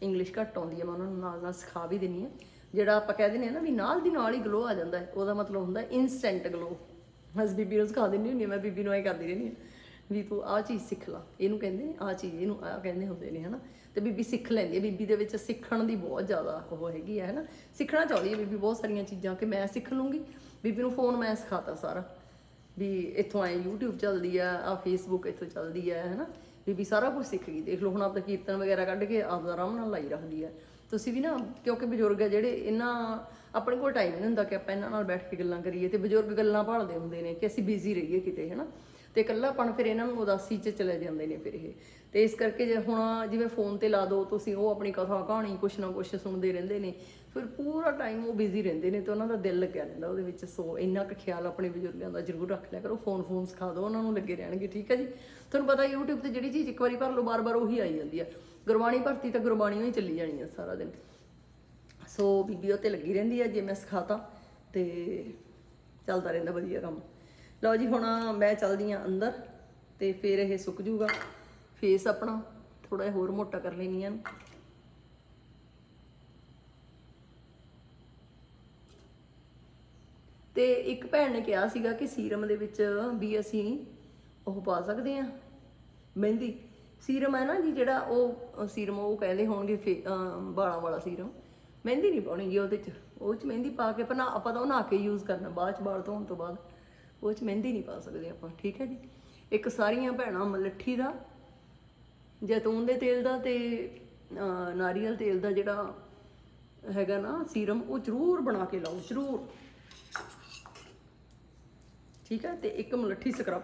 Speaker 1: ਇੰਗਲਿਸ਼ ਘੱਟ ਆਉਂਦੀ ਹੈ ਮੈਂ ਉਹਨਾਂ ਨੂੰ ਨਾਲ ਨਾਲ ਸਿਖਾ ਵੀ ਦਿੰਨੀ ਆ ਜਿਹੜਾ ਆਪਾਂ ਕਹਿ ਦਿੰਦੇ ਆ ਨਾ ਵੀ ਨਾਲ ਦੀ ਨਾਲ ਹੀ ਗਲੋ ਆ ਜਾਂਦਾ ਹੈ ਉਹਦਾ ਮਤਲਬ ਹੁੰਦਾ ਇਨਸਟੈਂਟ ਗਲੋ ਬਸ ਬੀਬੀ ਨੂੰ ਸਿਖਾ ਦਿੰਦੀ ਹੁੰਦੀ ਹਾਂ, ਮੈਂ ਬੀਬੀ ਨੂੰ ਐ ਕਰਦੀ ਰਹਿੰਦੀ ਹਾਂ। ਵੀ ਤੂੰ ਆਹ ਚੀਜ਼ ਸਿੱਖ ਲਾ। ਇਹਨੂੰ ਕਹਿੰਦੇ ਨੇ ਆਹ ਚੀਜ਼, ਇਹਨੂੰ ਆਹ ਕਹਿੰਦੇ ਹੁੰਦੇ ਨੇ, ਹਨਾ। ਤੇ ਬੀਬੀ ਸਿੱਖ ਲੈਂਦੀ ਹੈ। ਬੀਬੀ ਦੇ ਵਿੱਚ ਸਿੱਖਣ ਦੀ ਬਹੁਤ ਜ਼ਿਆਦਾ ਉਹ ਹੈਗੀ ਹੈ, ਹਨਾ। ਸਿੱਖਣਾ ਚਾਹੁੰਦੀ ਹੈ ਬੀਬੀ ਬਹੁਤ ਸਾਰੀਆਂ ਚੀਜ਼ਾਂ ਕਿ ਮੈਂ ਸਿੱਖ ਲੂੰਗੀ। ਬੀਬੀ ਨੂੰ ਫੋਨ ਮੈਂ ਸਿਖਾਤਾ ਸਾਰਾ। ਵੀ ਇੱਥੋਂ ਆਏ YouTube ਚੱਲਦੀ ਆ ਆ Facebook ਇੱਥੋਂ ਚੱਲਦੀ ਆ ਹਨਾ। ਬੀਬੀ ਸਾਰਾ ਕੁਝ ਸਿੱਖ ਗਈ। ਦੇਖ ਲਓ, ਹੁਣ ਆਪਦਾ ਕੀਰਤਨ ਵਗੈਰਾ ਕੱਢ ਕੇ ਆਪਦਾ ਆਰਾਮ ਨਾਲ ਲਾਈ ਰੱਖਦੀ ਆ ਤੁਸੀਂ ਵੀ ਨਾ, ਕਿਉਂਕਿ ਬਜ਼ੁਰਗ ਆ ਜਿਹੜੇ ਇਹਨਾਂ ਆਪਣੇ ਕੋਲ ਟਾਈਮ ਨਹੀਂ ਹੁੰਦਾ ਕਿ ਆਪਾਂ ਇਹਨਾਂ ਨਾਲ ਬੈਠ ਕੇ ਗੱਲਾਂ ਕਰੀਏ ਤੇ ਬਜ਼ੁਰਗ ਗੱਲਾਂ ਭਾਲਦੇ ਹੁੰਦੇ ਨੇ ਕਿ ਅਸੀਂ ਬਿਜ਼ੀ ਰਹੀਏ ਕਿਤੇ, ਹਨਾ। ਤੇ ਇਕੱਲਾਪਣ ਫਿਰ ਇਹਨਾਂ ਨੂੰ ਉਦਾਸੀ 'ਚ ਚਲੇ ਜਾਂਦੇ ਨੇ ਫਿਰ ਇਹ। ਤੇ ਇਸ ਕਰਕੇ ਜੇ ਹੁਣ ਜਿਵੇਂ ਫੋਨ ਤੇ ਲਾ ਦੋ, ਤੁਸੀਂ ਉਹ ਆਪਣੀ ਕਥਾ, ਕਹਾਣੀ ਕੁਛ ਨਾ ਕੁਛ ਸੁਣਦੇ ਰਹਿੰਦੇ ਨੇ। ਫਿਰ ਪੂਰਾ ਟਾਈਮ ਉਹ ਬਿਜ਼ੀ ਰਹਿੰਦੇ ਨੇ ਤੇ ਉਹਨਾਂ ਦਾ ਦਿਲ ਲੱਗਿਆ ਰਹਿੰਦਾ ਉਹਦੇ ਵਿੱਚ। ਸੋ ਇੰਨਾ ਕੁ ਖਿਆਲ ਆਪਣੇ ਬਜ਼ੁਰਗਾਂ ਦਾ ਜ਼ਰੂਰ ਰੱਖ ਲਿਆ ਕਰੋ। ਫੋਨ ਫੋਨ ਸਿਖਾ ਦਿਓ ਉਹਨਾਂ ਨੂੰ ਲੱਗੇ ਰਹਿਣਗੇ, ਠੀਕ ਹੈ ਜੀ? ਤੁਹਾਨੂੰ ਪਤਾ YouTube ਤੇ ਜਿਹੜੀ ਚੀਜ਼ ਇੱਕ ਵਾਰੀ ਭਰ ਲਓ, ਬਾਰ-ਬਾਰ ਉਹੀ ਆਈ ਜਾਂਦੀ ਹੈ ਗੁਰਬਾਣੀ ਭਰਤੀ ਤਾਂ ਗੁਰਬਾਣੀ ਹੀ ਚੱਲੀ ਜਾਣੀ ਹੈ ਸਾਰਾ ਦਿਨ। ਸੋ ਬੀਬੀ ਉਹ ਤੇ ਲੱਗੀ ਰਹਿੰਦੀ ਆ, ਜੇ ਮੈਂ ਸਿਖਾਤਾ ਤੇ ਚੱਲਦਾ ਰਹਿੰਦਾ ਵਧੀਆ ਕੰਮ। ਲਓ ਜੀ, ਹੁਣ ਮੈਂ ਚੱਲਦੀ ਆ ਅੰਦਰ ਤੇ ਫਿਰ ਇਹ ਸੁੱਕ ਜੂਗਾ। ਫੇਸ ਆਪਣਾ ਥੋੜਾ ਹੋਰ ਮੋਟਾ ਕਰ ਲੈਣੀ ਆ ਤੇ ਇੱਕ ਭੈਣ ਨੇ ਕਿਹਾ ਸੀਗਾ ਕਿ ਸੀਰਮ ਦੇ ਵਿੱਚ ਵੀ ਅਸੀਂ ਉਹ ਪਾ ਸਕਦੇ ਆ ਮਹਿੰਦੀ, ਸੀਰਮ ਹੈ ਨਾ ਜੀ ਜਿਹੜਾ ਉਹ ਸੀਰਮ ਉਹ ਕਹਿੰਦੇ ਹੋਣਗੇ ਫੇ- ਵਾਲਾਂ ਵਾਲਾ ਸੀਰਮ। ਮਹਿੰਦੀ ਨਹੀਂ ਪਾਉਣੀ ਜੀ ਉਹਦੇ ਚ। ਉਹ ਚ ਮਹਿੰਦੀ ਪਾ ਕੇ ਪਨਾ ਆਪਾਂ ਤਾਂ ਉਹ ਨਹਾ ਕੇ ਯੂਜ਼ ਕਰਨਾ, ਬਾਅਦ ਚ ਬਾਲ ਧੋਣ ਤੋਂ ਬਾਅਦ। ਉਹ ਚ ਮਹਿੰਦੀ ਨਹੀਂ ਪਾ ਸਕਦੇ ਆਪਾਂ, ਠੀਕ ਹੈ ਜੀ? ਇੱਕ ਸਾਰੀਆਂ ਭੈਣਾਂ ਮਲੱਠੀ ਦਾ, ਜੈਤੂਨ ਦੇ ਤੇਲ ਦਾ ਤੇ ਨਾਰੀਅਲ ਤੇਲ ਦਾ ਜਿਹੜਾ ਹੈਗਾ ਨਾ ਸੀਰਮ, ਉਹ ਜ਼ਰੂਰ ਬਣਾ ਕੇ ਲਾਓ, ਜ਼ਰੂਰ। ਠੀਕ ਹੈ? ਤੇ ਇੱਕ ਮਲੱਠੀ ਸਕਰਬ,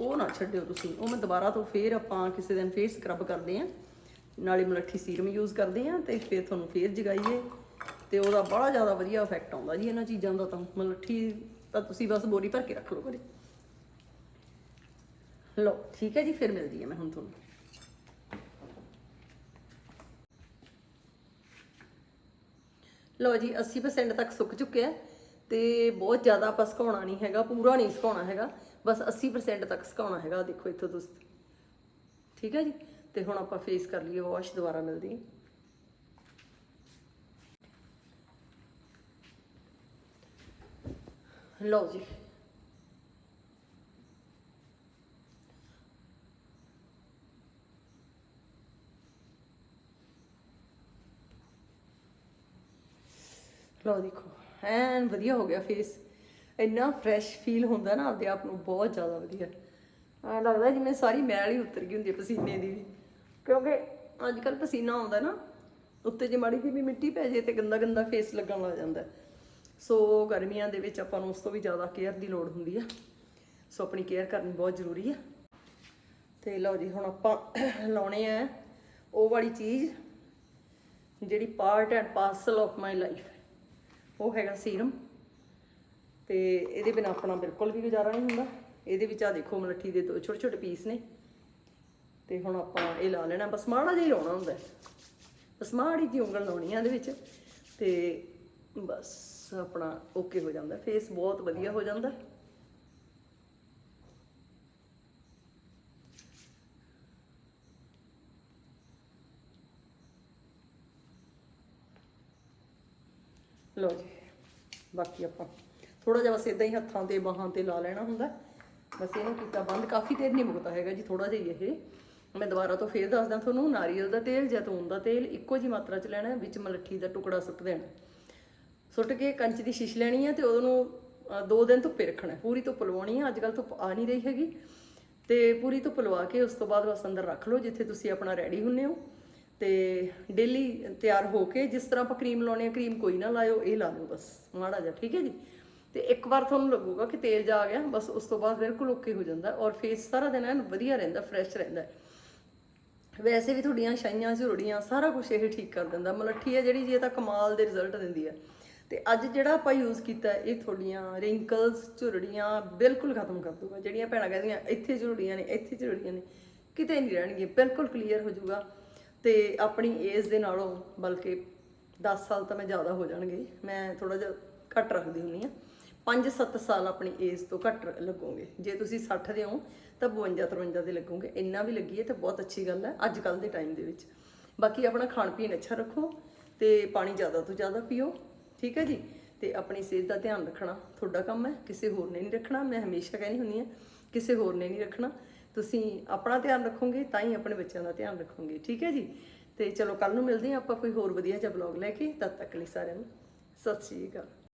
Speaker 1: ਉਹ ਨਾ ਛੱਡਿਓ ਤੁਸੀਂ। ਉਹ ਮੈਂ ਦੁਬਾਰਾ ਤੋਂ ਫੇਰ ਆਪਾਂ ਕਿਸੇ ਦਿਨ ਫੇਰ ਸਕਰਬ ਕਰਦੇ ਆਂ ਨਾਲੇ ਮਲੱਠੀ ਸੀਰਮ ਯੂਜ਼ ਕਰਦੇ ਆਂ ਤੇ ਫਿਰ ਤੁਹਾਨੂੰ ਫੇਰ ਜਗਾਈਏ। ਤੇ ਉਹਦਾ ਬੜਾ ਜ਼ਿਆਦਾ ਵਧੀਆ ਇਫੈਕਟ ਆਉਂਦਾ ਜੀ ਇਹਨਾਂ ਚੀਜ਼ਾਂ ਦਾ ਤਾਂ, ਮਲੱਠੀ ਤਾਂ ਤੁਸੀਂ ਬਸ ਬੋਰੀ ਭਰ ਕੇ ਰੱਖ ਲਓ ਘਰੇ। ਲਓ, ਠੀਕ ਹੈ ਜੀ, ਫਿਰ ਮਿਲਦੀ ਹਾਂ ਮੈਂ ਹੁਣ ਤੁਹਾਨੂੰ। ਲਓ ਜੀ 80% ਤੱਕ ਸੁੱਕ ਚੁੱਕਿਆ ਤੇ ਬਹੁਤ ਜ਼ਿਆਦਾ ਆਪਾਂ ਸੁਕਾਉਣਾ ਨਹੀਂ ਹੈਗਾ, ਪੂਰਾ ਨਹੀਂ ਸੁਕਾਉਣਾ ਹੈਗਾ, ਬਸ 80% ਤੱਕ ਸੁਕਾਉਣਾ ਹੈਗਾ। ਦੇਖੋ ਇੱਥੋਂ ਤੁਸੀਂ। ਠੀਕ ਹੈ ਜੀ, ਤੇ ਹੁਣ ਆਪਾਂ ਫੇਸ ਕਰ ਲਈਏ ਵਾਸ਼ ਦੁਬਾਰਾ ਮਿਲਦੀ ਹੈ। ਲਓ ਜੀ। ਲਓ ਦੇਖੋ, ਐਨ ਵਧੀਆ ਹੋ ਗਿਆ ਫੇਸ ਇੰਨਾ ਫਰੈਸ਼ ਫੀਲ ਹੁੰਦਾ ਨਾ ਆਪਦੇ ਆਪ ਨੂੰ, ਬਹੁਤ ਜ਼ਿਆਦਾ ਵਧੀਆ। ਐਂ ਲੱਗਦਾ ਜਿਵੇਂ ਸਾਰੀ ਮੈਲ ਹੀ ਉਤਰ ਗਈ ਹੁੰਦੀ ਹੈ ਪਸੀਨੇ ਦੀ ਵੀ। ਕਿਉਂਕਿ ਅੱਜ ਕੱਲ ਪਸੀਨਾ ਆਉਂਦਾ ਨਾ, ਉੱਤੇ ਜੇ ਮਾੜੀ ਜਿਹੀ ਵੀ ਮਿੱਟੀ ਪੈ ਜੇ ਤੇ ਗੰਦਾ ਗੰਦਾ ਫੇਸ ਲੱਗਣ ਲੱਗ ਜਾਂਦਾ। ਹੈ। ਸੋ ਗਰਮੀਆਂ ਦੇ ਵਿੱਚ ਆਪਾਂ ਨੂੰ ਉਸ ਤੋਂ ਵੀ ਜ਼ਿਆਦਾ ਕੇਅਰ ਦੀ ਲੋੜ ਹੁੰਦੀ ਆ। ਸੋ ਆਪਣੀ ਕੇਅਰ ਕਰਨੀ ਬਹੁਤ ਜ਼ਰੂਰੀ ਆ। ਤੇ ਲਓ ਜੀ, ਹੁਣ ਆਪਾਂ ਲਾਉਣੇ ਆ ਉਹ ਵਾਲੀ ਚੀਜ਼, ਜਿਹੜੀ part and parcel of my life ਉਹ ਹੈਗਾ ਸੀਰਮ ਤੇ ਇਹਦੇ ਬਿਨਾ ਆਪਣਾ ਬਿਲਕੁਲ ਵੀ ਗੁਜ਼ਾਰਾ ਨਹੀਂ ਹੁੰਦਾ। ਇਹਦੇ ਵਿੱਚ ਆ ਦੇਖੋ, ਮਲੱਠੀ ਦੇ ਦੋ ਛੋਟੇ ਛੋਟੇ ਪੀਸ ਨੇ। ਤੇ ਹੁਣ ਆਪਾਂ ਇਹ ਲਾ ਲੈਣਾ, ਬਸ ਮਾੜਾ ਜਿਹਾ ਹੀ ਲਾਉਣਾ ਹੁੰਦਾ। ਬਸ ਮਾੜੀ ਜਿਹੀ ਉਂਗਲ ਲਾਉਣੀ ਆ ਇਹਦੇ ਵਿੱਚ। ਤੇ ਬਸ। ਆਪਣਾ ਓਕੇ ਹੋ ਜਾਂਦਾ ਫੇਸ ਬਹੁਤ ਵਧੀਆ ਹੋ ਜਾਂਦਾ। ਲਓ ਜੀ, ਬਾਕੀ ਆਪਾਂ ਥੋੜਾ ਜਿਹਾ ਬਸ ਇਦਾਂ ਹੀ ਹੱਥਾਂ ਤੇ ਬਾਹਾਂ ਤੇ ਲਾ ਲੈਣਾ ਹੁੰਦਾ। ਬਸ ਇਹਨੂੰ ਕੀਤਾ ਬੰਦ, ਕਾਫੀ ਦੇਰ ਨਹੀਂ ਮੁਕਦਾ ਹੈਗਾ ਜੀ ਥੋੜਾ ਜਿਹਾ ਇਹ। ਮੈਂ ਦੁਬਾਰਾ ਤੋਂ ਫੇਰ ਦੱਸਦਾ ਤੁਹਾਨੂੰ, ਨਾਰੀਅਲ ਦਾ ਤੇਲ ਜੈਤੂਨ ਦਾ ਤੇਲ ਇੱਕੋ ਜੀ ਮਾਤਰਾ ਚ ਲੈਣਾ ਵਿੱਚ ਮਲੱਠੀ ਦਾ ਟੁਕੜਾ ਸੁੱਟ ਦੇਣਾ। ਸੁੱਟ ਕੇ ਕੰਚ ਦੀ ਸ਼ੀਸ਼ ਲੈਣੀ ਹੈ ਤੇ ਉਹਨੂੰ ਦੋ ਦਿਨ ਧੁੱਪੇ ਰੱਖਣਾ ਪੂਰੀ ਧੁੱਪ ਲਵਾਉਣੀ ਹੈ ਅੱਜ ਕੱਲ ਧੁੱਪ ਆ ਨਹੀਂ ਰਹੀ ਹੈਗੀ। ਤੇ ਪੂਰੀ ਧੁੱਪ ਲਵਾ ਕੇ ਉਸ ਤੋਂ ਬਾਅਦ ਬਸ ਅੰਦਰ ਰੱਖ ਲਓ, ਜਿੱਥੇ ਤੁਸੀਂ ਆਪਣਾ ਰੈਡੀ ਹੁੰਨੇ ਹੋ। ਤੇ ਡੇਲੀ ਤਿਆਰ ਹੋ ਕੇ ਜਿਸ ਤਰ੍ਹਾਂ ਆਪਾਂ ਕਰੀਮ ਲਾਉਣੇ ਆ ਕਰੀਮ ਕੋਈ ਨਾ ਲਾਇਓ, ਇਹ ਲਾ ਲਓ ਬਸ। ਮਾੜਾ ਜਿਹਾ, ਠੀਕ ਹੈ ਜੀ? ਤੇ ਇੱਕ ਵਾਰ ਤੁਹਾਨੂੰ ਲੱਗੂਗਾ ਕਿ ਤੇਲ ਜਾ ਗਿਆ, ਬਸ ਉਸ ਤੋਂ ਬਾਅਦ ਬਿਲਕੁਲ ਓਕੇ ਹੋ ਜਾਂਦਾ ਔਰ ਫੇਸ ਸਾਰਾ ਦਿਨ ਐਨ ਵਧੀਆ ਰਹਿੰਦਾ ਫਰੈਸ਼ ਰਹਿੰਦਾ ਵੈਸੇ ਵੀ ਤੁਹਾਡੀਆਂ ਛਾਈਆਂ, ਝੁਰੜੀਆਂ, ਸਾਰਾ ਕੁਝ ਇਹ ਠੀਕ ਕਰ ਦਿੰਦਾ। ਮਲੱਠੀ ਹੈ ਜਿਹੜੀ, ਜੀ ਇਹ ਤਾਂ ਕਮਾਲ ਦੇ ਰਿਜ਼ਲਟ ਦਿੰਦੀ ਹੈ। ਤੇ ਅੱਜ ਜਿਹੜਾ ਆਪਾਂ ਯੂਜ਼ ਕੀਤਾ ਇਹ ਤੁਹਾਡੀਆਂ ਰਿੰਕਲਸ ਝੁਰੜੀਆਂ ਬਿਲਕੁਲ ਖਤਮ ਕਰ ਦੂਗਾ ਜਿਹੜੀਆਂ ਭੈਣਾਂ ਕਹਿੰਦੀਆਂ, ਇੱਥੇ ਝੁਰੜੀਆਂ ਨੇ, ਇੱਥੇ ਝੁਰੜੀਆਂ ਨੇ, ਕਿਤੇ ਨਹੀਂ ਰਹਿਣਗੀਆਂ, ਬਿਲਕੁਲ ਕਲੀਅਰ ਹੋ ਜਾਊਗਾ। ਤੇ ਆਪਣੀ ਏਜ ਦੇ ਨਾਲੋਂ, ਬਲਕਿ 10 ਸਾਲ ਤਾਂ ਮੈਂ ਜ਼ਿਆਦਾ ਹੋ ਜਾਣਗੇ, ਮੈਂ ਥੋੜਾ ਜਿਹਾ ਘੱਟ ਰੱਖਦੀ ਹੁੰਨੀ ਆ 5-7 ਸਾਲ ਆਪਣੀ ਏਜ ਤੋਂ ਘੱਟ ਲੱਗੋਗੇ। ਜੇ ਤੁਸੀਂ 60 ਦੇ ਹੋ, ਤਾਂ 52-53 ਦੇ ਲੱਗੋਗੇ। ਇੰਨਾ ਵੀ ਲੱਗੀਏ ਤਾਂ ਬਹੁਤ ਅੱਛੀ ਗੱਲ ਹੈ, ਅੱਜ ਕੱਲ ਦੇ ਟਾਈਮ ਦੇ ਵਿੱਚ। ਬਾਕੀ ਆਪਣਾ ਖਾਣ ਪੀਣ ਅੱਛਾ ਰੱਖੋ ਤੇ ਪਾਣੀ ਜ਼ਿਆਦਾ ਤੋਂ ਜ਼ਿਆਦਾ ਪੀਓ। ਠੀਕ ਹੈ ਜੀ? ਤੇ ਆਪਣੀ ਸਿਹਤ ਦਾ ਧਿਆਨ ਰੱਖਣਾ ਤੁਹਾਡਾ ਕੰਮ ਹੈ, ਕਿਸੇ ਹੋਰ ਨੇ ਨਹੀਂ ਰੱਖਣਾ, ਮੈਂ ਹਮੇਸ਼ਾ ਕਹਿੰਦੀ ਹੁੰਦੀ ਹਾਂ, ਕਿਸੇ ਹੋਰ ਨੇ ਨਹੀਂ ਰੱਖਣਾ। ਤੁਸੀਂ ਆਪਣਾ ਧਿਆਨ ਰੱਖੋਗੇ, ਤਾਂ ਹੀ ਆਪਣੇ ਬੱਚਿਆਂ ਦਾ ਧਿਆਨ ਰੱਖੋਗੇ, ਠੀਕ ਹੈ ਜੀ? ਤੇ ਚਲੋ ਕੱਲ ਨੂੰ ਮਿਲਦੇ ਹਾਂ ਆਪਾਂ ਕੋਈ ਹੋਰ ਵਧੀਆ ਜਿਹਾ ਬਲੌਗ ਲੈ ਕੇ, ਤਦ ਤੱਕ ਲਈ ਸਾਰਿਆਂ ਨੂੰ, ਸਤਿ ਸ਼੍ਰੀ ਅਕਾਲ।